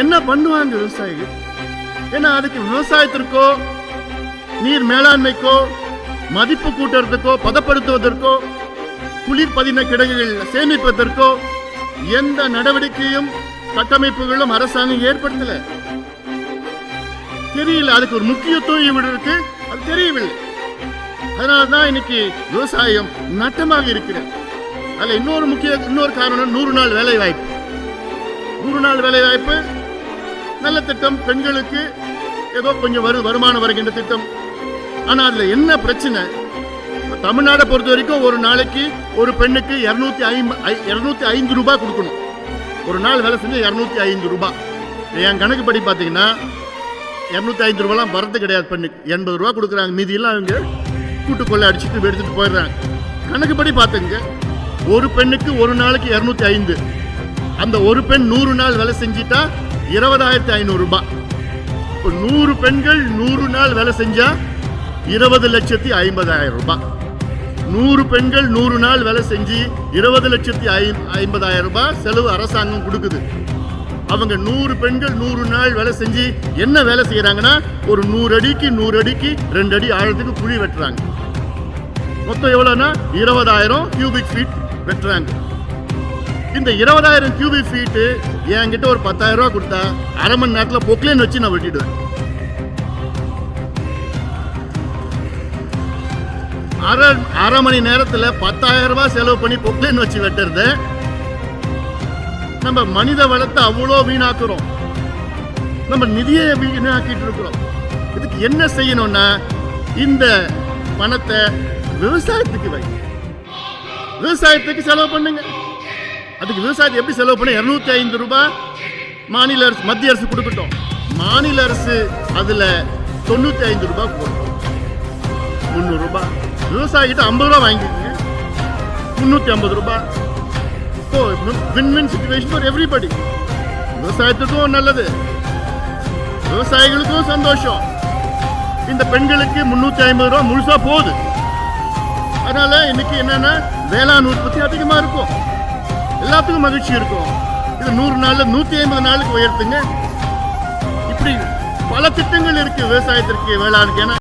என்ன பண்ணுவாங்க விவசாயிகள் ஏன்னா அதுக்கு விவசாயத்திற்கோ நீர் மேலாண்மைக்கோ மதிப்பு கூட்டுறதுக்கோ பதப்படுத்துவதற்கோ குளிர் பதின கிடங்குகள் சேமிப்பதற்கோ எந்த நடவடிக்கையும் கட்டமைப்புகளும் அரசாங்கம் ஏற்படுத்தல. தெரியல அதுக்கு ஒரு முக்கியத்துவம் இருக்கு அது தெரியவில்லை. அதனால்தான் இன்னைக்கு விவசாயம் நட்டமாக இருக்கிறது. அதுல இன்னொரு முக்கிய இன்னொரு காரணம் நூறு நாள் வேலை வாய்ப்பு நூறு நாள் வேலை வாய்ப்பு நல்ல திட்டம் பெண்களுக்கு ஏதோ கொஞ்சம் வரு வருமானம் வருகின்ற திட்டம். ஆனா அதுல என்ன பிரச்சனை? தமிழ்நாடை பொறுத்த வரைக்கும் ஒரு நாளைக்கு ஒரு பெண்ணுக்கு இருநூத்தி இருநூத்தி ஐந்து ரூபாய் கொடுக்கணும். ஒரு நாள் வேலை செஞ்சு இரநூத்தி ஐந்து ரூபாய் என் கணக்கு படி பார்த்தீங்கன்னா இரநூத்தி ஐந்து ரூபாலாம் வரது கிடையாது பெண்ணுக்கு. எண்பது ரூபா கொடுக்குறாங்க. மீதியெல்லாம் அவங்க கூட்டு கொள்ளை அடிச்சுட்டு எடுத்துட்டு போயிடுறாங்க. கணக்குப்படி பார்த்துங்க ஒரு பெண்ணுக்கு ஒரு நாளைக்கு இரநூத்தி ஐந்து. அந்த ஒரு பெண் நூறு நாள் வேலை செஞ்சிட்டா இருபதாயிரத்தி ஐநூறு ரூபாய் இப்போ நூறு பெண்கள் நூறு நாள் வேலை செஞ்சா இருபது லட்சத்தி ஐம்பதாயிரம் ரூபாய் நூறு பெண்கள் நூறு நாள் வேலை செஞ்சு இருபது லட்சத்தி ஐ ஐம்பதாயிரம் ரூபாய் செலவு அரசாங்கம் கொடுக்குது. அவங்க நூறு பெண்கள் நூறு நாள் வேலை செஞ்சு என்ன வேலை செய்யறாங்கன்னா ஒரு நூறு அடிக்கு நூறு அடிக்கு ரெண்டு அடி ஆழத்துக்கு குழி வெட்டுறாங்க. மொத்தம் எவ்வளோன்னா இருபதாயிரம் கியூபிக் ஃபீட் வெட்டுறாங்க. இந்த இருபதாயிரம் கியூபிக் ஃபீட்டு என்கிட்ட ஒரு பத்தாயிரம் ரூபா கொடுத்தா அரை மணி நேரத்தில் பொக்லேன் வச்சு நான் வெட்டிடுவேன். அரை அரை மணி நேரத்தில் பத்தாயிரம் ரூபாய் செலவு பண்ணி பொக்லேன் வச்சு வெட்டுறது நம்ம மனித வளத்தை அவ்வளோ வீணாக்குறோம். நம்ம நிதியை வீணாக்கிட்டு இருக்கிறோம். இதுக்கு என்ன செய்யணும்னா இந்த பணத்தை விவசாயத்துக்கு வை. விவசாயத்துக்கு செலவு பண்ணுங்க. அதுக்கு விவசாயத்தை எப்படி செலவு பண்ண? இருநூத்தி ஐந்து ரூபாய் மாநில அரசு மத்திய அரசு கொடுக்கட்டும். மாநில அரசு அதுல தொண்ணூத்தி ஐந்து ரூபாய் போடணும் முந்நூறு ரூபாய். விவசாயிகிட்ட ஐம்பது ரூபாய் வாங்கிக்கோங்க. முந்நூத்தி ஐம்பது ரூபாய். இப்போ win win situation for everybody விவசாயத்துக்கும் நல்லது. விவசாயிகளுக்கும் சந்தோஷம். இந்த பெண்களுக்கு முந்நூத்தி ஐம்பது ரூபா முழுசா போகுது. அதனால இன்னைக்கு என்னன்னா வேளாண் உற்பத்தி அதிகமா இருக்கும். எல்லாத்துக்கும் மகிழ்ச்சி இருக்கும். இது நூறு நாளில் நூத்தி ஐம்பது நாளுக்கு உயர்த்துங்க. இப்படி பல திட்டங்கள் இருக்கு விவசாயத்திற்கு வேளாண்க்கு. ஏன்னா